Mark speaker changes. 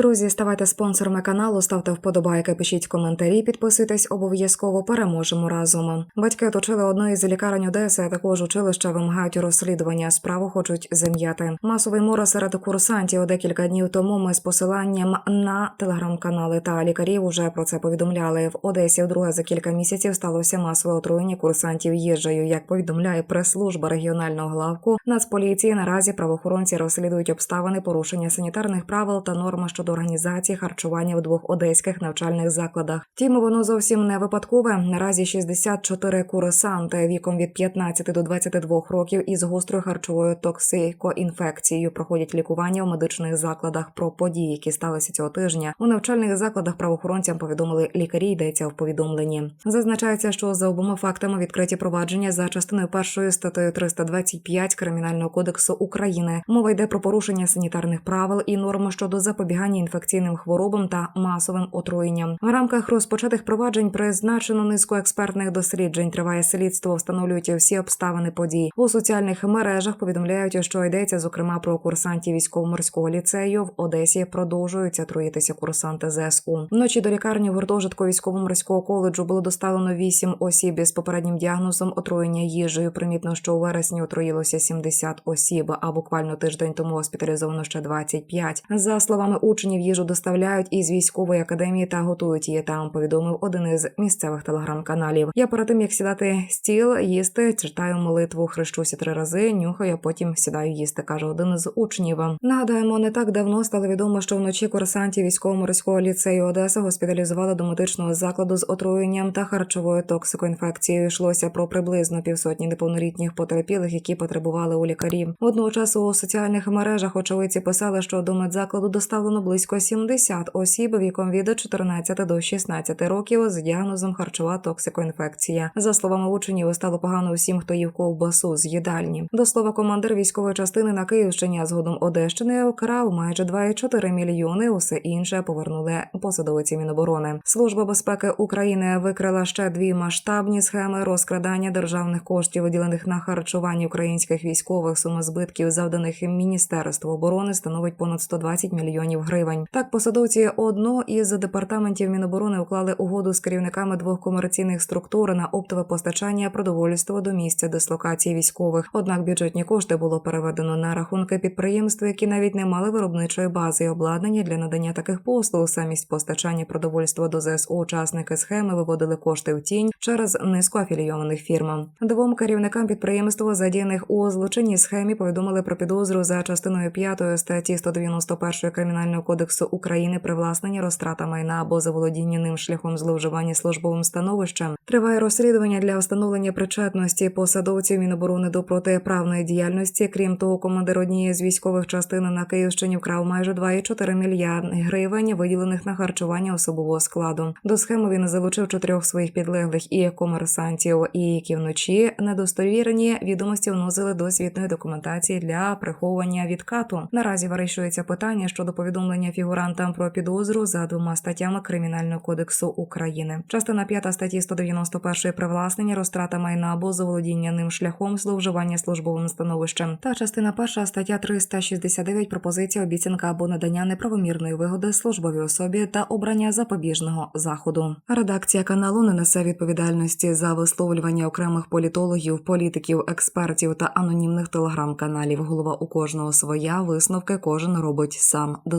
Speaker 1: Друзі, ставайте спонсорами каналу, ставте вподобайки, пишіть коментарі, підписуйтесь обов'язково. Переможемо разом. Батьки оточили одну із лікарень Одеси, а також училища вимагають розслідування. Справу хочуть зам'яти. Масовий мора серед курсантів декілька днів тому. Ми з посиланням на телеграм-канали та лікарів уже про це повідомляли. В Одесі вдруге за кілька місяців сталося масове отруєння курсантів їжею. Як повідомляє прес-служба регіонального главку Нацполіції, наразі правоохоронці розслідують обставини порушення санітарних правил та норм щодо організації харчування в двох одеських навчальних закладах. Втім, воно зовсім не випадкове. Наразі 64 курсанти віком від 15 до 22 років із гострою харчовою токсикоінфекцією проходять лікування у медичних закладах. Про події, які сталися цього тижня, у навчальних закладах правоохоронцям повідомили лікарі. Йдеться в повідомленні. Зазначається, що за обома фактами відкриті провадження за частиною першої статтею 325 кримінального кодексу України. Мова йде про порушення санітарних правил і норм щодо запобігання інфекційним хворобам та масовим отруєнням. В рамках розпочатих проваджень призначено низку експертних досліджень. Триває слідство, встановлюють всі обставини подій. У соціальних мережах повідомляють, що йдеться зокрема про курсантів військово-морського ліцею в Одесі. Продовжуються труїтися курсанти ЗСУ. Вночі до лікарні гуртожитку військово-морського коледжу було доставлено 8 осіб із попереднім діагнозом отруєння їжею. Примітно, що у вересні отруїлося 70 осіб, а буквально тиждень тому госпіталізовано ще 25. За словами учнів, їжу доставляють із військової академії та готують її там. Повідомив один із місцевих телеграм-каналів. Я перед тим як сідати стіл, їсти, читаю молитву, хрещуся три рази, нюхаю, потім сідаю їсти. каже один з учнів. Нагадаємо, не так давно стало відомо, що вночі курсантів військово-морського ліцею Одеси госпіталізували до медичного закладу з отруєнням та харчовою токсикоінфекцією. Йшлося про приблизно півсотні неповнолітніх потерпілих, які потребували у лікарів. Водночас у соціальних мережах очевидці писали, що до медзакладу доставлено близько 70 осіб віком від 14 до 16 років з діагнозом харчова токсикоінфекція. За словами учнів, стало погано всім, хто їв ковбасу з їдальні. До слова, командир військової частини на Київщині, а згодом Одещини окрав майже 2,4 мільйони. Усе інше повернули посадовиці Міноборони. Служба безпеки України викрила ще дві масштабні схеми розкрадання державних коштів, виділених на харчування українських військових. Сума збитків, завданих Міністерству оборони, становить понад 120 мільйонів гривень. Так, посадовці одного із департаментів Міноборони уклали угоду з керівниками двох комерційних структур на оптове постачання продовольства до місця дислокації військових. Однак бюджетні кошти було переведено на рахунки підприємств, які навіть не мали виробничої бази і обладнання для надання таких послуг. Самість постачання продовольства до ЗСУ учасники схеми виводили кошти в тінь через низку афілійованих фірм. Двом керівникам підприємства, задіяних у злочинній схемі, повідомили про підозру за частиною 5 статті 191 кримінального кодексу України привласнення розтрата майна або заволодіння ним шляхом зловживання службовим становищем. Триває розслідування для встановлення причетності посадовців Міноборони до протиправної діяльності. Крім того, командир однієї з військових частин на Київщині вкрав майже 2,4 мільярди гривень, виділених на харчування особового складу. До схеми він залучив чотирьох своїх підлеглих і комерсантів, і які вночі недостовірені відомості вносили до звітної документації для приховування відкату. Наразі вирішується питання щодо повідомлення фігурантам про підозру за двома статтями Кримінального кодексу України. Частина 5 статті 191 привласнення, розтрата майна або заволодіння ним шляхом зловживання службовим становищем. Та частина 1 стаття 369 пропозиція обіцянка або надання неправомірної вигоди службовій особі та обрання запобіжного заходу. Редакція каналу не несе відповідальності за висловлювання окремих політологів, політиків, експертів та анонімних телеграм-каналів. Голова у кожного своя висновки кожен робить сам. До